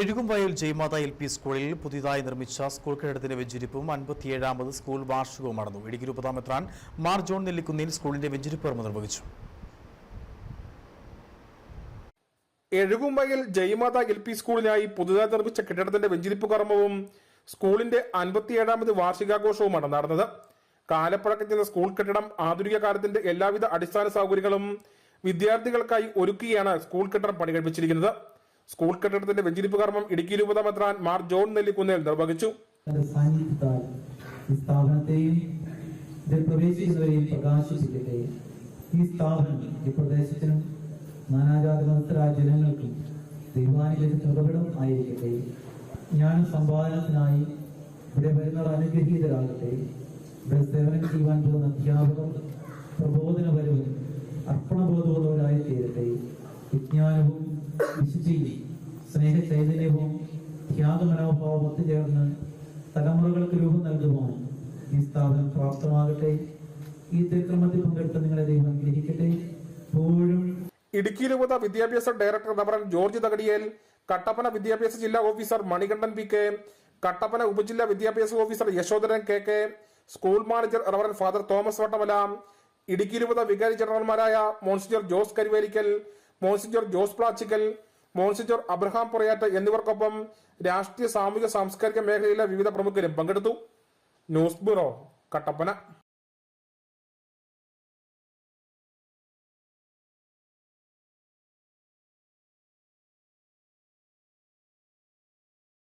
Ezhukumvayal Jaimatha L P സ്കൂളിൽ പുതിയതായി നിർമ്മിച്ച സ്കൂൾ കെട്ടിടത്തിന്റെ വെഞ്ചിരിപ്പും അൻപത്തിയേഴാമത് സ്കൂൾ വാർഷികവും നടന്നു ഇടുക്കി രൂപതാമെത്രാൻ മാർ ജോൺ നെല്ലിക്കുന്നിൽ സ്കൂളിന്റെ വെഞ്ചിരിപ്പ് കർമ്മം നിർവഹിച്ചു. എഴുകുംവയൽ ജയ്മാത എൽ പി സ്കൂളിനായി പുതുതായി നിർമ്മിച്ച കെട്ടിടത്തിന്റെ വെഞ്ചിരിപ്പ് കർമ്മവും സ്കൂളിന്റെ അൻപത്തിയേഴാമത് വാർഷികാഘോഷവുമാണ് നടന്നത്. കാലപ്പഴക്കം ചെന്ന സ്കൂൾ കെട്ടിടം ആധുനിക കാലത്തിന്റെ എല്ലാവിധ അടിസ്ഥാന സൗകര്യങ്ങളും വിദ്യാർത്ഥികൾക്കായി ഒരുക്കിയാണ് സ്കൂൾ കെട്ടിടം പണികഴിപ്പിച്ചിരിക്കുന്നത്. സ്കൂൾ കെട്ടിടത്തിന്റെ വെഞ്ചിരിപ്പ് കർമ്മം ഇടുക്കി രൂപതാമെത്രാൻ മാർ ജോൺ നെല്ലിക്കുന്നേൽ നിർവഹിച്ചു. സ്ഥാപനത്തെയും പ്രവേശിക്കുന്നവരെയും ഈ സ്ഥാപനം ഈ സമ്പാദനത്തിനായി ഇവിടെ അധ്യാപകർ പ്രബോധനപരവും അർപ്പണബോധമുള്ളവരായി തീരട്ടെ വിജ്ഞാനവും വിശുദ്ധിയും സ്നേഹ ചൈതന്യവും ത്യാഗമനോഭാവം ഒത്തുചേർന്ന് തലമുറകൾക്ക് രൂപം നൽകുവാൻ ഈ സ്ഥാപനം പ്രാപ്തമാകട്ടെ. ഈ തിരുക്രമത്തിൽ പങ്കെടുത്ത നിങ്ങളെ ദൈവം ഗ്രഹിക്കട്ടെ എപ്പോഴും ഇടുക്കി രൂപത വിദ്യാഭ്യാസ director reverend George Thakadiyel Kattappana വിദ്യാഭ്യാസ ജില്ലാ officer Manikandan P K Kattappana ഉപജില്ലാ വിദ്യാഭ്യാസ officer Yashodharan K K school manager reverend father Thomas Vattamala Idukki രൂപത വികാരി ജനറൽമാരായ monsignor Jose Karivelikkal monsignor Jose Plachikkal monsignor Abraham Porayattu എന്നിവർക്കൊപ്പം രാഷ്ട്രീയ സാമൂഹിക സാംസ്കാരിക മേഖലയിലെ വിവിധ പ്രമുഖരും പങ്കെടുത്തു. News bureau Kattappana.